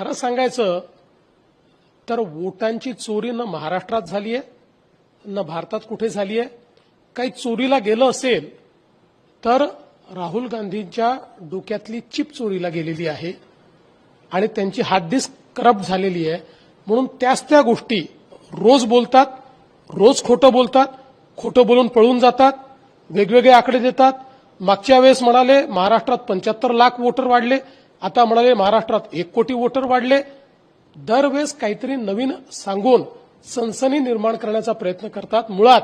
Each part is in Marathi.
खरं सांगायचं तर वोटांची चोरी न महाराष्ट्रात झाली आहे न भारतात कुठे झाली आहे काही चोरीला गेलं असेल तर राहुल गांधींच्या डोक्यातली चिप चोरीला गेलेली आहे आणि त्यांची हार्डडिस्क करप्ट झालेली आहे. म्हणून त्याच त्या गोष्टी रोज बोलतात रोज खोटं बोलतात खोटं बोलून पळून जातात वेगवेगळे आकडे देतात. मागच्या वेळेस म्हणाले महाराष्ट्रात पंच्याहत्तर लाख वोटर वाढले आता म्हणाले महाराष्ट्रात एक कोटी वोटर वाढले. दरवेळेस काहीतरी नवीन सांगून सनसनी निर्माण करण्याचा प्रयत्न करतात. मुळात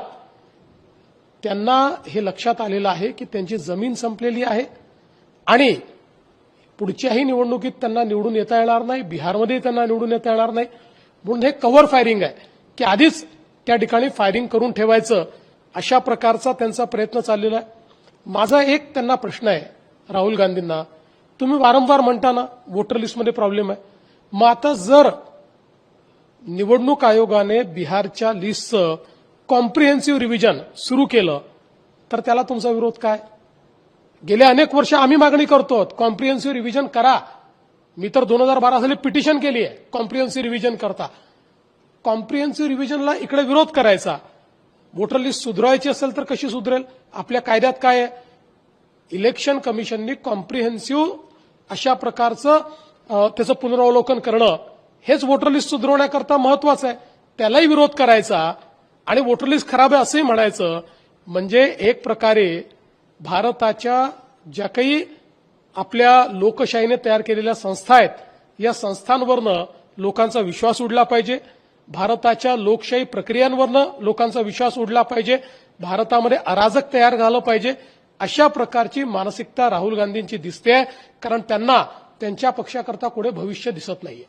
त्यांना हे लक्षात आलेलं आहे की त्यांची जमीन संपलेली आहे आणि पुढच्याही निवडणुकीत त्यांना निवडून येता येणार नाही बिहारमध्ये त्यांना निवडून येता येणार नाही. म्हणून हे कव्हर फायरिंग आहे की आधीच त्या ठिकाणी फायरिंग करून ठेवायचं अशा प्रकारचा त्यांचा प्रयत्न चाललेला आहे. माझा एक त्यांना प्रश्न आहे राहुल गांधींना. तुम्ही वारंवार म्हणता ना वोटर लिस्टमध्ये प्रॉब्लेम आहे. मग आता जर निवडणूक आयोगाने बिहारच्या लिस्टचं कॉम्प्रिहेन्सिव्ह रिव्हिजन सुरू केलं तर त्याला तुमचा विरोध काय? गेले अनेक वर्ष आम्ही मागणी करतो कॉम्प्रिहेन्सिव्ह रिव्हिजन करा. मी तर दोन हजार बारा साली पिटिशन केली आहे कॉम्प्रिहेन्सिव्ह रिव्हिजन करता. कॉम्प्रिहेन्सिव्ह रिव्हिजनला इकडे विरोध करायचा. वोटर लिस्ट सुधारायची असेल तर कशी सुधरेल? आपल्या कायद्यात काय आहे? इलेक्शन कमिशननी कॉम्प्रिहेन्सिव्ह अशा प्रकारचं त्याचं पुनरावलोकन करणं हेच वोटर लिस्ट सुधारवण्याकरता महत्वाचं आहे. त्यालाही विरोध करायचा आणि वोटर लिस्ट खराब आहे असंही म्हणायचं. म्हणजे एक प्रकारे भारताच्या ज्या काही आपल्या लोकशाहीने तयार केलेल्या संस्था आहेत या संस्थांवरनं लोकांचा विश्वास उडला पाहिजे. भारताच्या लोकशाही प्रक्रियांवरनं लोकांचा विश्वास उडला पाहिजे. भारतामध्ये अराजक तयार झालं पाहिजे. अशा प्रकारची मानसिकता राहुल गांधींची दिसते आहे कारण त्यांना त्यांच्या पक्षाकरता पुढे भविष्य दिसत नाहीये.